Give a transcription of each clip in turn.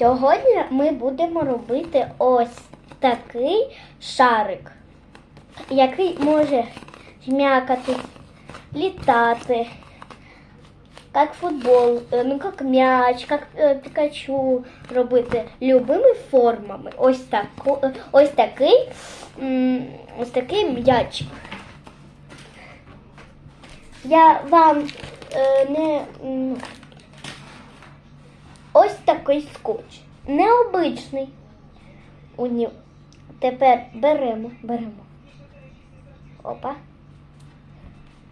Сьогодні ми будемо робити ось такий шарик, який може жмякати, літати, як футбол, е, ну як м'яч, як е, пікачу робити любими формами. Ось, таку, е, ось такий, ось такий м'ячик. Я вам не. Такий скотч. Необичний. У ні... Тепер беремо, беремо. Опа.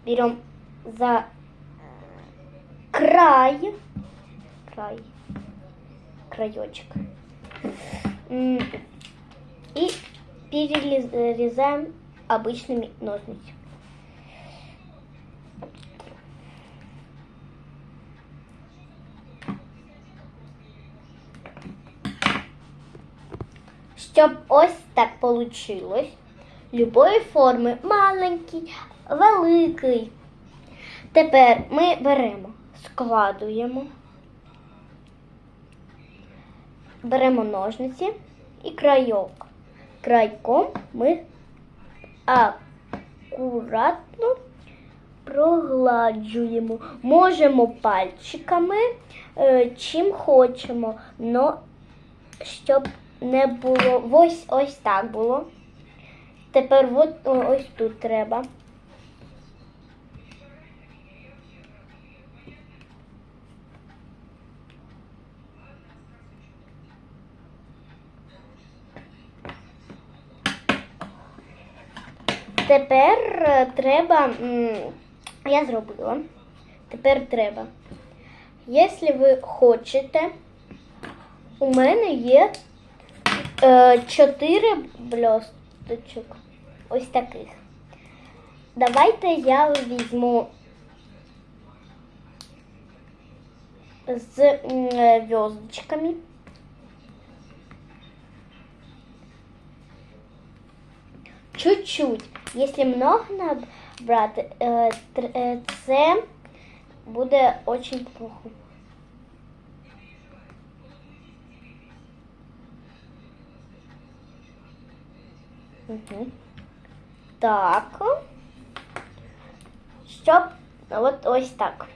Беремо за край. Край. Краєчок. М, И перерезаем обычными Щоб ось так получилось. Любої форми маленький, великий. Тепер ми беремо, складуємо, беремо ножниці і крайок. Крайком ми акуратно прогладжуємо. Можемо пальчиками, е, чим хочемо, но щоб не було ось ось так було. Тепер от, ось тут треба. Тепер е, треба, я зробила. Тепер треба. Якщо ви хочете, у мене є чотири блісточок. Ось таких. Давайте я візьму з е, зв'язочками. Чуть-чуть. Если много набрати, е, е, це буде очень плохо. Угу. Так. Щоб от ось так.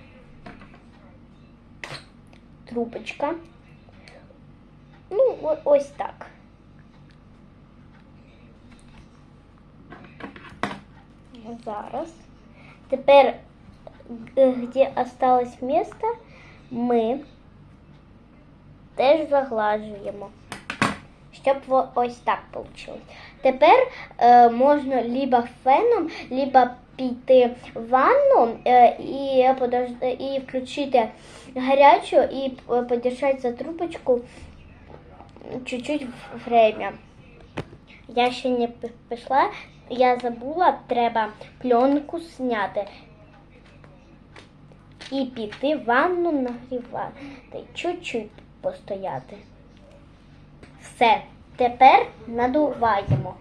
Трубочка. Ну, о- ось так. Зараз. Тепер, е, де осталось місце, ми теж заглажуємо щоб ось так вийшло. Тепер е, можна либо феном, либо піти в ванну е, і, подож- і включити гарячу і подержати за трубочку чуть-чуть время. Я ще не пішла, я забула, треба пленку зняти. І піти в ванну нагрівати, чуть-чуть постояти. Все, тепер надуваємо.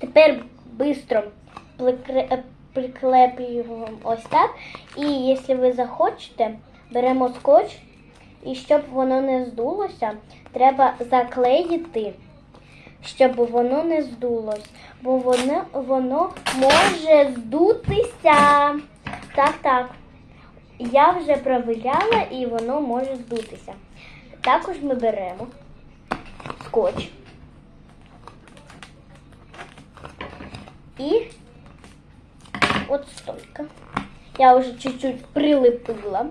Тепер швидко приклеюємо ось так. І якщо ви захочете, беремо скотч і щоб воно не здулося, треба заклеїти, щоб воно не здулось, бо воно, воно може здутися. Так, так. Я вже провіряла і воно може здутися. Також ми беремо скотч. І от столько. Я вже чуть-чуть прилепила.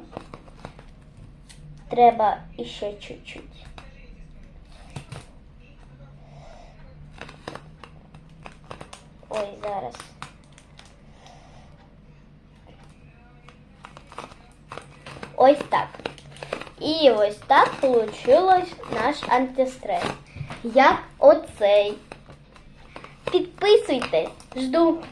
Треба іще чуть-чуть. Ой, зараз. Ось так. І ось так получилось наш антистрес. Як оцей. Підписуйтесь, жду.